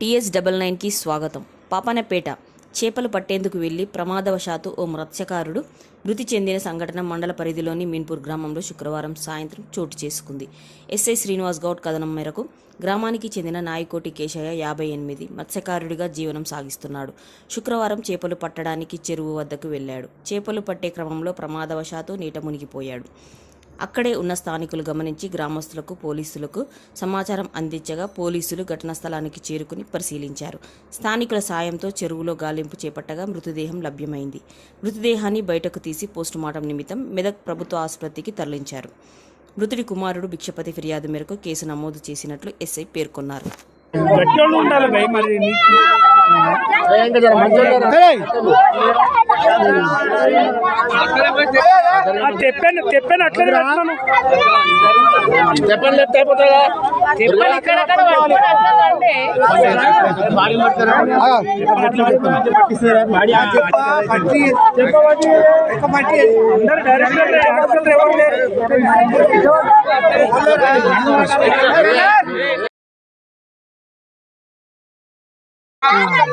TS double నైన్కి స్వాగతం. పాపనపేట చేపలు పట్టేందుకు వెళ్ళి ప్రమాదవశాత్తు ఓ మత్స్యకారుడు మృతి చెందిన సంఘటన మండల పరిధిలోని మీన్పూర్ గ్రామంలో శుక్రవారం సాయంత్రం చోటు చేసుకుంది. ఎస్ఐ శ్రీనివాస్ గౌడ్ కథనం మేరకు గ్రామానికి చెందిన నాయకోటి కేశయ్య యాభై ఎనిమిది మత్స్యకారుడిగా జీవనం సాగిస్తున్నాడు. శుక్రవారం చేపలు పట్టడానికి చెరువు వద్దకు వెళ్ళాడు. చేపలు పట్టే క్రమంలో ప్రమాదవశాత్తు నీట మునిగిపోయాడు. అక్కడే ఉన్న స్థానికులు గమనించి గ్రామస్తులకు పోలీసులకు సమాచారం అందించగా పోలీసులు ఘటనా స్థలానికి చేరుకుని పరిశీలించారు. స్థానికుల సాయంతో చెరువులో గాలింపు చేపట్టగా మృతదేహం లభ్యమైంది. మృతదేహాన్ని బయటకు తీసి పోస్టుమార్టం నిమిత్తం మెదక్ ప్రభుత్వ ఆసుపత్రికి తరలించారు. మృతుడి కుమారుడు భిక్షపతి ఫిర్యాదు మేరకు కేసు నమోదు చేసినట్లు ఎస్ఐ పేర్కొన్నారు. చెప్పాను చెప్పాను అట్లనే చెప్పండి లేకపోతే అయిపోతుందా? ఇక్కడ. అందరూ డైరెక్టర్ డాక్టర్లు ఎవరు లేరు? 嗯。